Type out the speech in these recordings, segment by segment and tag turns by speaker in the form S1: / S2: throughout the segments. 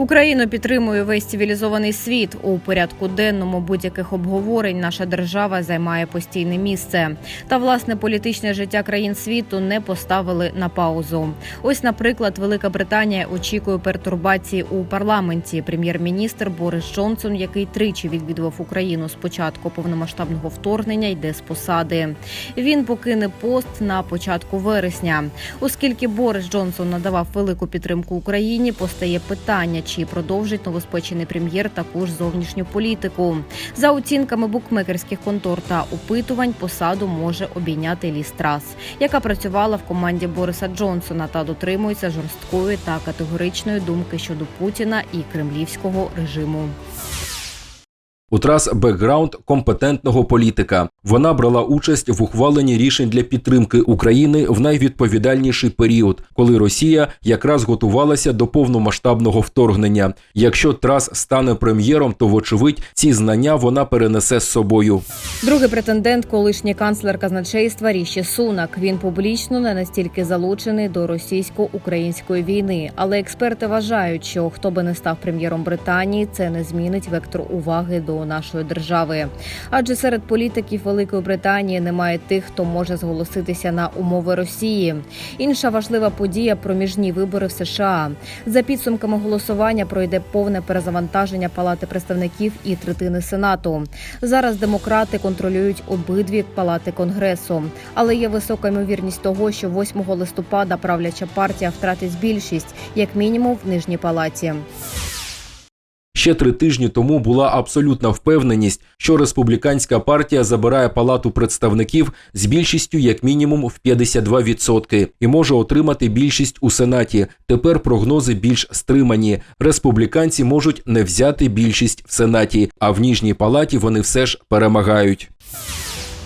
S1: Україну підтримує весь цивілізований світ. У порядку денному будь-яких обговорень наша держава займає постійне місце. Та власне політичне життя країн світу не поставили на паузу. Ось, наприклад, Велика Британія очікує пертурбації у парламенті. Прем'єр-міністр Борис Джонсон, який тричі відвідував Україну з початку повномасштабного вторгнення, йде з посади. Він покине пост на початку вересня. Оскільки Борис Джонсон надавав велику підтримку Україні, постає питання, чи продовжить новоспечений прем'єр також зовнішню політику. За оцінками букмекерських контор та опитувань, посаду може обійняти Лі Страс, яка працювала в команді Бориса Джонсона та дотримується жорсткої та категоричної думки щодо Путіна і кремлівського режиму.
S2: У Трас бекграунд компетентного політика. Вона брала участь в ухваленні рішень для підтримки України в найвідповідальніший період, коли Росія якраз готувалася до повномасштабного вторгнення. Якщо Трас стане прем'єром, то вочевидь ці знання вона перенесе з собою.
S1: Другий претендент, колишній канцлер казначейства Ріші Сунак. Він публічно не настільки залучений до російсько-української війни, але експерти вважають, що хто би не став прем'єром Британії, це не змінить вектор уваги до нашої держави. Адже серед політиків Великої Британії немає тих, хто може зголоситися на умови Росії. Інша важлива подія проміжні вибори в США. За підсумками голосування пройде повне перезавантаження Палати представників і третини сенату. Зараз демократи контролюють обидві палати конгресу, але є висока ймовірність того, що 8 листопада правляча партія втратить більшість, як мінімум в нижній палаті.
S2: Ще три тижні тому була абсолютна впевненість, що республіканська партія забирає палату представників з більшістю як мінімум в 52% і може отримати більшість у сенаті. Тепер прогнози більш стримані. Республіканці можуть не взяти більшість в сенаті, а в ніжній палаті вони все ж перемагають.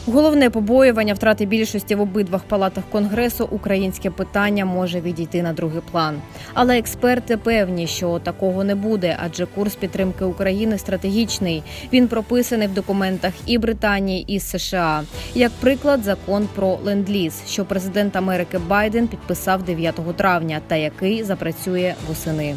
S1: Головне побоювання втрати більшості в обидвах палатах конгресу українське питання може відійти на другий план. Але експерти певні, що такого не буде, адже курс підтримки України стратегічний. Він прописаний в документах і Британії, і США. Як приклад, закон про ленд-ліз, що президент Америки Байден підписав 9 травня, та який запрацює восени.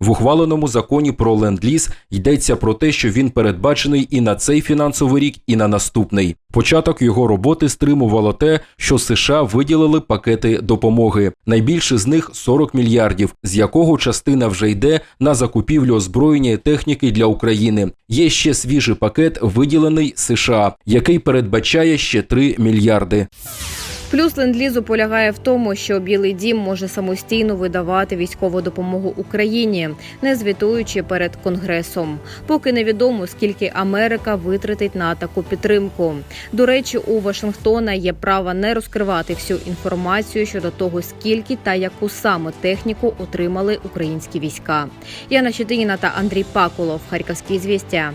S2: В ухваленому законі про ленд-ліз йдеться про те, що він передбачений і на цей фінансовий рік, і на наступний. Початок його роботи стримувало те, що США виділили пакети допомоги. Найбільше з них 40 мільярдів, з якого частина вже йде на закупівлю озброєння і техніки для України. Є ще свіжий пакет, виділений США, який передбачає ще 3 мільярди.
S1: Плюс ленд-лізу полягає в тому, що Білий Дім може самостійно видавати військову допомогу Україні, не звітуючи перед конгресом. Поки невідомо скільки Америка витратить на таку підтримку. До речі, у Вашингтона є право не розкривати всю інформацію щодо того, скільки та яку саме техніку отримали українські війська. Яна Щетиніна та Андрій Пакулов. Харківські звістя.